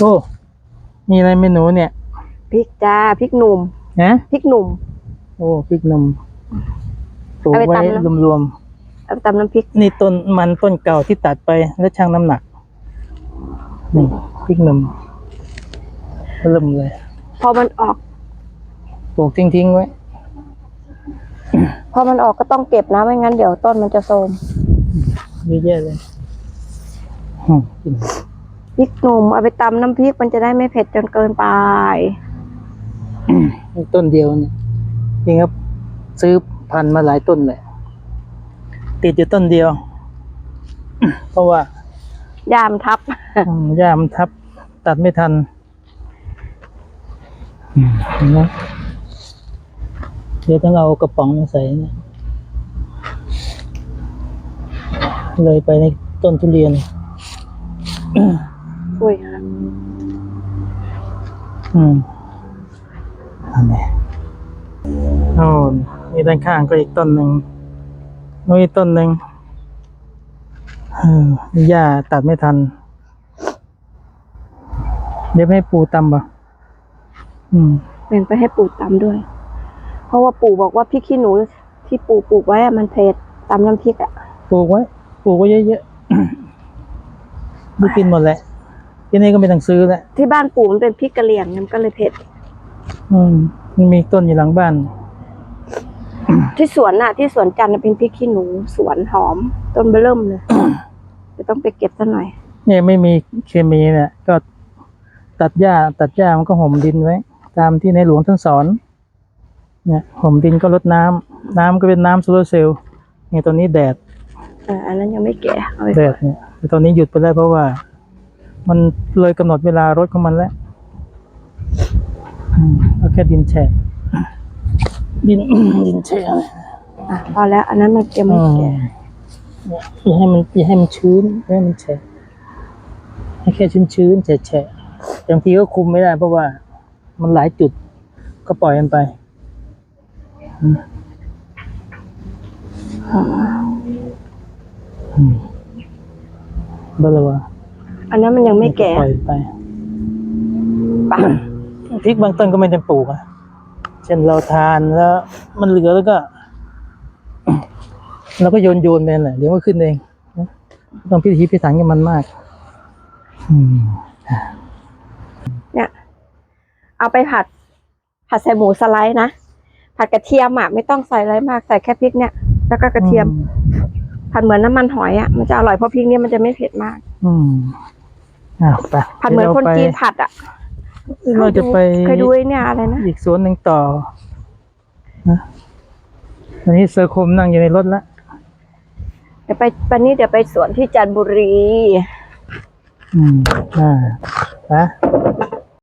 โอ้มีอะไรเมนูเนี่ยพริกจ้าพริกหนุ่มฮะพริกหนุ่ม โอ้พริกหนมปลูกเอาไปไว้ตำแล้วรวมเอาไปตำน้ำพริกๆนี่ต้นมันต้นเก่าที่ตัดไปแล้วชั่งน้ำหนักนี่พริกหนมเริ่มเลยพอมันออก ปลูกทิ้งๆไว้ พอมันออกก็ต้องเก็บนะไม่งั้นเดี๋ยวต้นมันจะโทรมเยอะแยะเลยอืมกิน พริกหนุ่มเอาไปตำน้ำพริกมันจะได้ไม่เผ็ดจนเกินไปนี่ต้นเดียวเนี่ยจริงครับ ซื้อพันธุ์มาหลายต้นเลยติดอยู่ต้นเดียว เพราะว่ายามทับอืมหญ้ามันทับ ตัดไม่ทันอืมเห็นไหมเดี๋ยวต้องเอากระป๋องมาใส่เนี่ยเลยไปในต้นทุเรียน อุ้ยค่ะอืมอันนี้โอ้มีด้านข้างก็อีกต้นหนึ่งโน้นอีกต้นหนึ่งเออหญ้าตัดไม่ทัน เดี๋ยวไม่ให้ปูตำปะอืมเป็นไปให้ปู่ตำด้วย เพราะว่าปู่บอกว่าพริกขี้หนูที่ปู่ปลูกไว้อะมันเผ็ดตำน้ำพริกอะปลูกไว้ปลูกไว้เยอะๆได้กินหมดแหละ ที่นี่ก็ไม่ต้องซื้อแล้วที่บ้านปู่มันเป็นพริกกะเหรี่ยงมันก็เลยเผ็ด อืมมันมีต้นอยู่หลังบ้าน ที่สวนน่ะ ที่สวนจันทร์น่ะเป็นพริกขี้หนูสวนหอม ต้นเบอเริ่มเลยจะต้องไปเก็บซะหน่อยเนี่ยไม่มีเคมีเนี่ยก็ตัดหญ้า ตัดหญ้ามันก็ห่มดินไว้ ตามที่ในหลวงท่านสอน เนี่ยห่มดินก็ลดน้ำน้ำก็เป็นน้ำโซลาร์เซลล์เนี่ยตอนนี้แดด เอออันนั้นยังไม่แก่เอาไปแดดเนี่ยแต่ตอนนี้หยุดไปแล้วเพราะว่า มันเลยกำหนดเวลารถของมันแล้วอืมเอาแค่ดินแฉะดินดินแฉะอะพอแล้ว อันนั้นมันยังไม่แก่เนี่ยอย่าให้มันอย่าให้มันชื้นอย่าให้มันแฉะให้แค่ชื้นชื้นๆแฉะแฉะบางทีก็คุมไม่ได้ เพราะว่า มันหลายจุดก็ปล่อยมันไปอืมอืมเบลอวะ อันนั้นมันยังไม่แก่ปล่อยไปปะพริกบางต้นก็ไม่ได้ปลูกอะเช่นเราทานแล้ว มันเหลือแล้วก็เราก็โยนโยนๆไปนั่นแหละเดี๋ยวมันขึ้นเองนะไม่ต้องพิถีพิถันกับมันมากอืมเนี่ย เอาไปผัด ผัดใส่หมูสไลด์นะผัดกระเทียมอะไม่ต้องใส่อะไรมากใส่แค่พริกเนี่ย แล้วก็กระเทียมผัดเหมือนน้ำมันหอยอะมันจะอร่อยเพราะพริกเนี่ยมันจะไม่เผ็ดมาก อืม อ้าวไปผัดเหมือนคนจีนผัดอะเราจะไปเคยดูไอ้เนี่ยอะไรนะอีกสวนหนึ่งต่อนะตอนนี้เซอร์คมนั่งอยู่ในรถแล้วเดี๋ยวไปวันนี้เดี๋ยวไปสวนที่จันทบุรี อืมอ่าไป